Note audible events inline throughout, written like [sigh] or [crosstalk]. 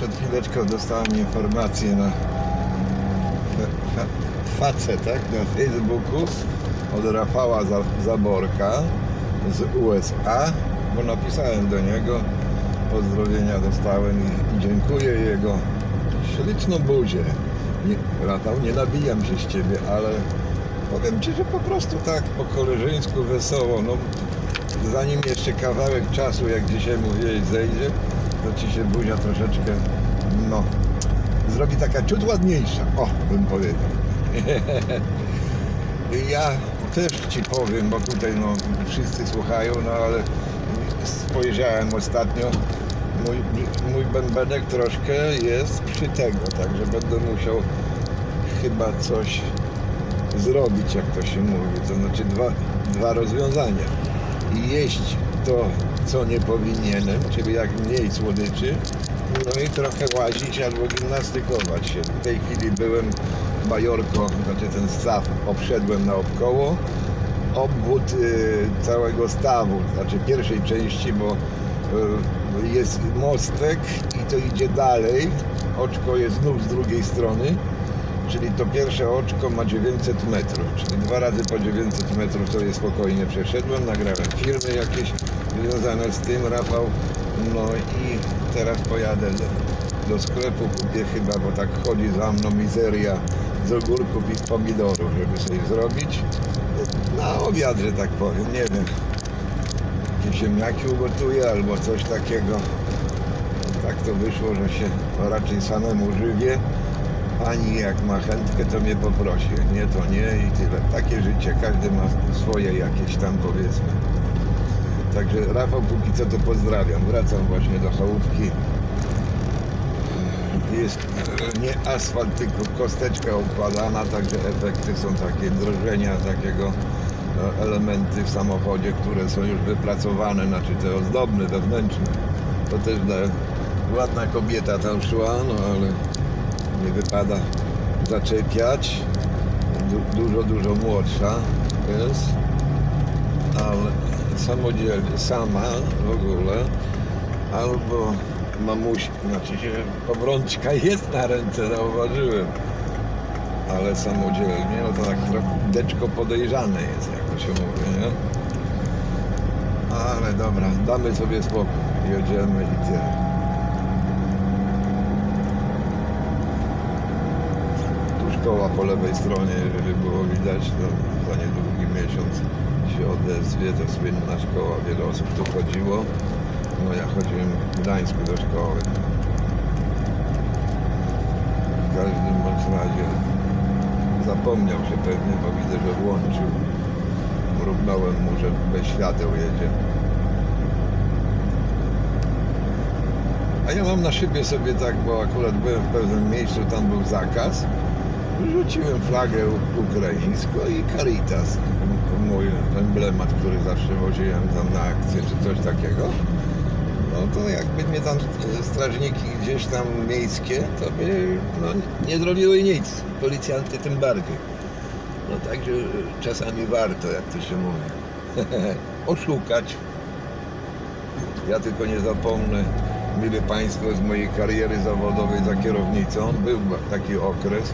Przed chwileczką dostałem informację na fa- fa- facetach na Facebooku od Rafała Za- Zaborka z USA, bo napisałem do niego, pozdrowienia dostałem i, i dziękuję jego śliczną buzię. Nie, Rafał, nie nabijam się z Ciebie, ale powiem Ci, że po prostu tak po koleżeńsku wesoło, no zanim jeszcze kawałek czasu, jak dzisiaj mówiłeś, zejdzie, to Ci się buzia troszeczkę, no, zrobi taka ciut ładniejsza, o, bym powiedział. [laughs] Ja też Ci powiem, bo tutaj no, wszyscy słuchają, no ale spojrzałem ostatnio, mój, mój bębenek troszkę jest przy tego, także będę musiał chyba coś zrobić, jak to się mówi. To znaczy dwa, dwa rozwiązania. Jeść to, co nie powinienem, czyli jak mniej słodyczy, no i trochę łazić albo gimnastykować się. W tej chwili byłem Bajorko, znaczy ten staw obszedłem naokoło. Obwód y, całego stawu, znaczy pierwszej części, bo y, jest mostek i to idzie dalej. Oczko jest znów z drugiej strony czyli to pierwsze oczko ma 900 metrów, czyli dwa razy po 900 metrów je spokojnie przeszedłem, nagrałem filmy jakieś związane z tym, Rafał, no i teraz pojadę do, do sklepu, kupię chyba, bo tak chodzi za mną mizeria z ogórków i pomidorów, żeby sobie zrobić na obiad, że tak powiem, nie wiem, jakieś ziemniaki ugotuję albo coś takiego. Tak to wyszło, że się raczej samemu żywię. Pani jak ma chętkę, to mnie poprosi. Nie, to nie i tyle. Takie życie, każdy ma swoje jakieś tam powiedzmy. Także Rafał, póki co to pozdrawiam. Wracam właśnie do chałupki. Jest e, nie asfalt, tylko kosteczka układana, także efekty są takie drżenia, takiego e, elementy w samochodzie, które są już wypracowane, znaczy te ozdobne, wewnętrzne. To też daje. Ładna kobieta tam szła, no ale nie wypada zaczepiać. Du- dużo, dużo młodsza jest, ale samodzielnie, sama w ogóle, albo mamuś, znaczy się obrączka jest na ręce, zauważyłem, ale samodzielnie, no to tak trochę deczko podejrzane jest, jak to się mówi, nie? Ale dobra, damy sobie spokój, jedziemy i tyle. Tu szkoła po lewej stronie, jeżeli było widać, to za niedługi miesiąc się odezwie, to słynna szkoła, wiele osób tu chodziło. No ja chodziłem w Gdańsku do szkoły. W każdym bądź razie zapomniał się pewnie, bo widzę, że włączył. Mrugnąłem mu, że bez świateł jedzie. A ja mam na szybie sobie tak, bo akurat byłem w pewnym miejscu, tam był zakaz. Rzuciłem flagę ukraińską i Caritas, mój emblemat, który zawsze woziłem tam na akcję czy coś takiego. No to jakby mnie tam strażniki gdzieś tam miejskie, to by no, nie zrobiły nic. Policjanty tym bardziej. No także czasami warto, jak to się mówi, [laughs] oszukać. Ja tylko nie zapomnę, mili Państwo, z mojej kariery zawodowej za kierownicą był taki okres,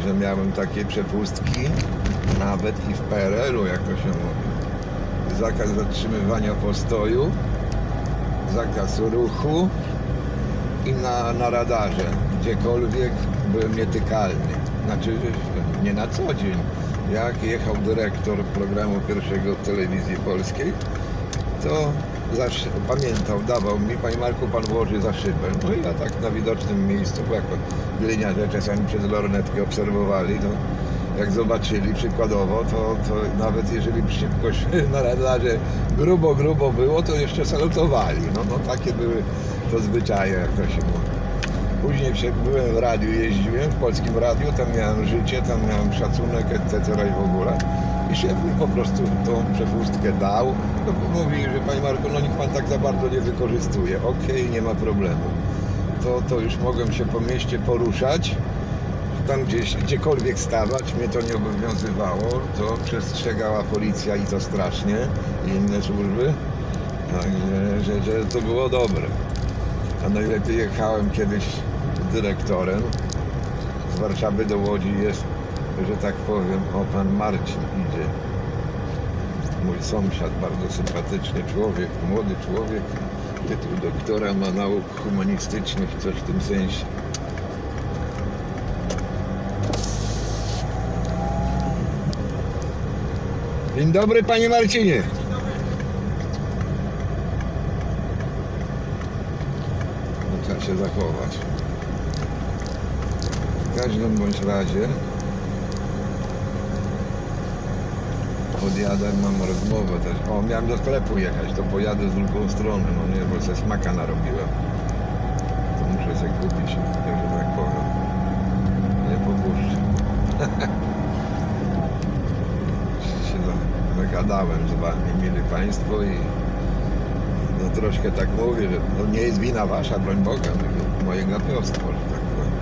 że miałem takie przepustki, nawet i w PRL-u, jak to się mówi. Zakaz zatrzymywania postoju, zakaz ruchu i na, na radarze, gdziekolwiek byłem nietykalny. Znaczy, nie na co dzień. Jak jechał dyrektor programu pierwszego w telewizji polskiej, to zawsze pamiętał, dawał mi, panie Marku, pan włoży za szybę. No i ja tak na widocznym miejscu, bo jako gliniarze czasami przez lornetkę obserwowali, to jak zobaczyli przykładowo, to, to nawet jeżeli szybkość [laughs] na radarze grubo, grubo było, to jeszcze salutowali. No, no takie były to zwyczaje, jak to się mówi. Później się, byłem w radiu, jeździłem w polskim radiu, tam miałem życie, tam miałem szacunek, etc. i w ogóle. I po prostu tą przepustkę dał. No, mówi, że panie Marku, no niech pan tak za bardzo nie wykorzystuje. Okej, nie ma problemu. To, to już mogłem się po mieście poruszać. Tam gdzieś, gdziekolwiek stawać, mnie to nie obowiązywało. To przestrzegała policja i to strasznie, i inne służby. Także, że, że to było dobre. A najlepiej jechałem kiedyś z dyrektorem. Z Warszawy do Łodzi jest, że tak powiem, o pan Marcin idzie. Mój sąsiad, bardzo sympatyczny człowiek, młody człowiek. Tytuł doktora ma nauk humanistycznych, coś w tym sensie. Dzień dobry panie Marcinie. No, trzeba się zachować. W każdym bądź razie odjadę, mam rozmowę też. O, miałem do sklepu jechać, to pojadę z drugą stronę, no nie, bo se smaka narobiłem. To muszę sobie kupić, że tak powiem. Nie popuszczę. [laughs] się za- zagadałem z wami, mili państwo i no troszkę tak mówię, że to nie jest wina wasza, broń Boga, tylko moje gapiostwo, że tak powiem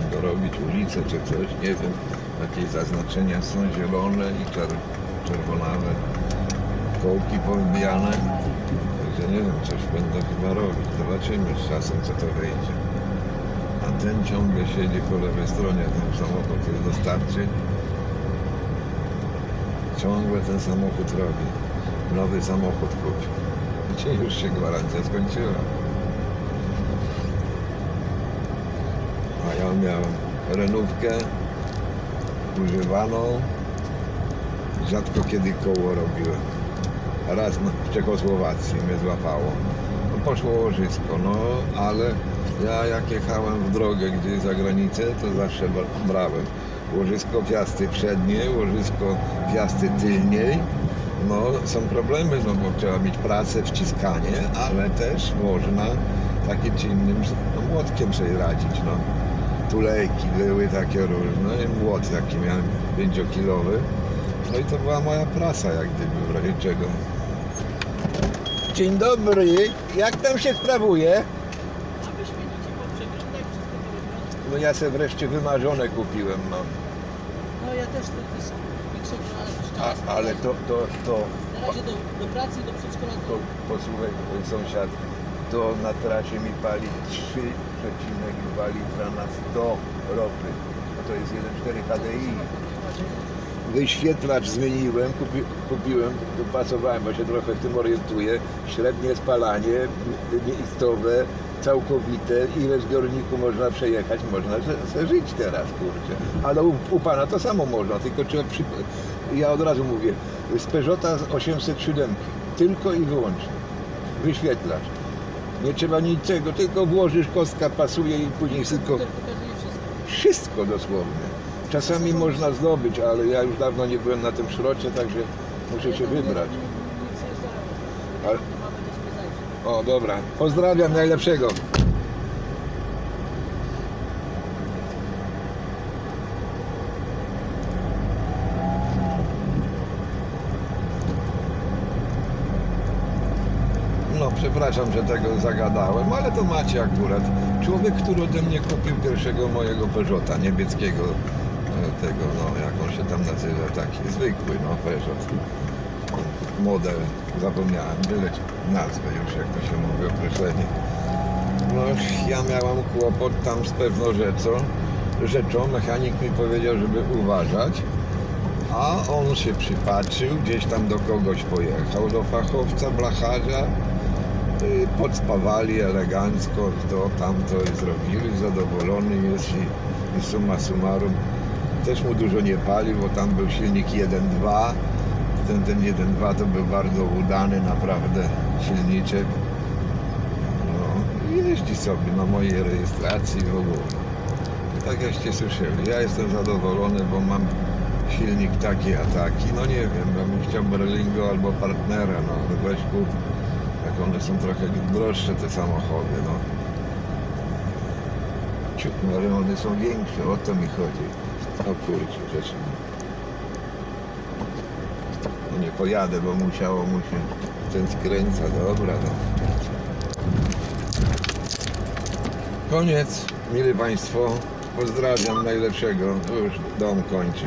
będą robić ulice czy coś, nie wiem. Jakieś zaznaczenia są zielone i czer- czerwonawe. Kołki powybijane. Także nie wiem, coś będą chyba robić. Zobaczymy z czasem, co to wyjdzie. A ten ciągle siedzi po lewej stronie, ten samochód jest dostarczy. Ciągle ten samochód robi. Nowy samochód kupił. Gdzie już się gwarancja skończyła. A ja miałem renówkę używaną. Rzadko kiedy koło robiłem. Raz no, w Czechosłowacji mnie złapało. No, poszło łożysko, no ale ja jak jechałem w drogę gdzieś za granicę, to zawsze bra- brałem łożysko piasty przedniej, łożysko piasty tylniej. No są problemy, no bo trzeba mieć pracę, wciskanie, ale też można takim czy innym no, młotkiem sobie radzić, no. Tulejki były takie różne i młot taki miałem pięciokilowy. No i to była moja prasa jak gdyby w razie czego. Dzień dobry, jak tam się sprawuje? No ja sobie wreszcie wymarzone kupiłem, no. No ja też to jest większe, A, ale to, to, to, Na razie do, do pracy do przedszkola to posłuchaj mój sąsiad, to na trasie mi pali 3,2 litra na 100 ropy. To jest 1,4 HDI. Wyświetlacz zmieniłem, kupi, kupiłem, dopasowałem, bo się trochę w tym orientuję. Średnie spalanie, mi- miejscowe, całkowite. Ile zbiorniku można przejechać? Można żyć teraz, kurczę. Ale u, u Pana to samo można, tylko trzeba przy... Ja od razu mówię, z Peugeota z 807, tylko i wyłącznie. Wyświetlacz. Nie trzeba niczego, tylko włożysz, kostka pasuje i później wszystko. Wszystko dosłownie. Czasami można zdobyć, ale ja już dawno nie byłem na tym szrocie, także muszę się wybrać. Ale-. O, dobra. Pozdrawiam najlepszego. No, przepraszam, że tego zagadałem, ale to macie akurat. Człowiek, który ode mnie kupił pierwszego mojego Peugeota, niebieskiego e, tego, no, jak on się tam nazywa, taki zwykły, no, Peugeot. Model, zapomniałem, byle nazwę już, jak to się mówi, określenie. No, ja miałem kłopot tam z pewną rzeczą, rzeczą, mechanik mi powiedział, żeby uważać, a on się przypatrzył, gdzieś tam do kogoś pojechał, do fachowca, blacharza, podspawali elegancko, to tamto i zrobili, zadowolony jest i, i summa summarum też mu dużo nie palił, bo tam był silnik 1.2, ten, ten 1.2 to był bardzo udany naprawdę silniczek. No jeździ sobie na mojej rejestracji w ogóle. I tak jakście słyszeli, ja jestem zadowolony, bo mam silnik taki a taki. No nie wiem, ja bym chciał Berlingo albo partnera, no weź kup. Jak one są trochę droższe te samochody, no. Ciut, no ale one są większe, o to mi chodzi. O kurczę, rzeczy. No nie pojadę, bo musiało mu się ten skręca. Dobra, no. Koniec, mili Państwo. Pozdrawiam najlepszego. Już dom kończy.